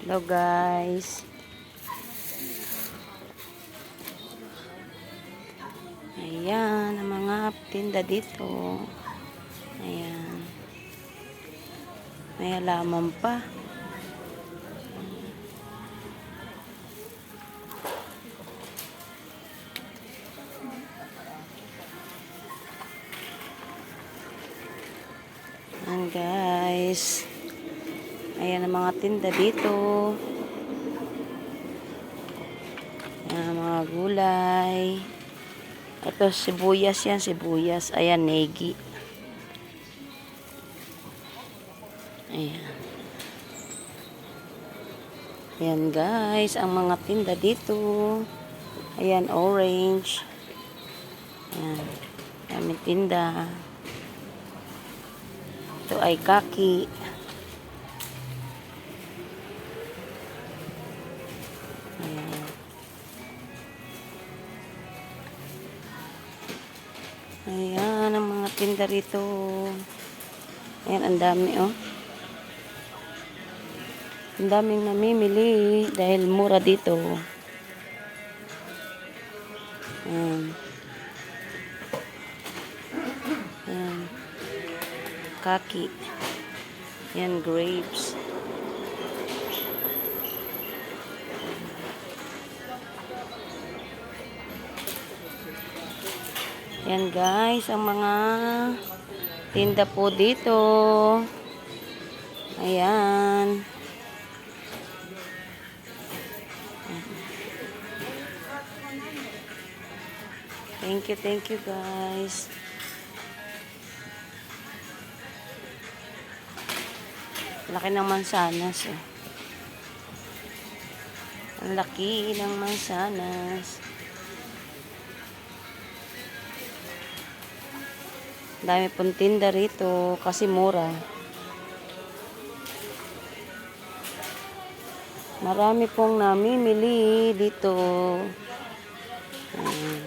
Hello guys. Ayan, ang mga tinda dito. Ayan. May halaman pa. Ayan guys. Ayan ang mga tinda dito. Ayan ang mga gulay. Ito sibuyas yan, sibuyas. Ayan, negi. Ayan. Ayan guys, ang mga tinda dito. Ayan, orange. Ayan. Kami tinda. Ito ay kaki. Ayan. Ayan, ang mga tinda rito. Ayan, ang dami, oh. Ang daming namimili dahil mura dito. Ayan. Ayan. Kaki. Ayan, grapes. Yan guys, ang mga tinda po dito. Ayan. Thank you, thank you guys. Laki ng mansanas eh. Ang laki ng mansanas. Dami pong tinda rito kasi mura. Marami pong namimili dito. Ayan.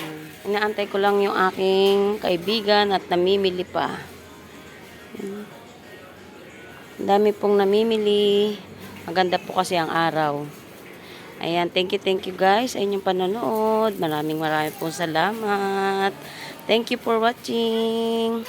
Ayan. Inaantay ko lang yung aking kaibigan at namimili pa. Dami pong namimili. Maganda po kasi ang araw. Ayan, thank you, thank you guys sa inyong panonood. Maraming maraming pong salamat. Thank you for watching.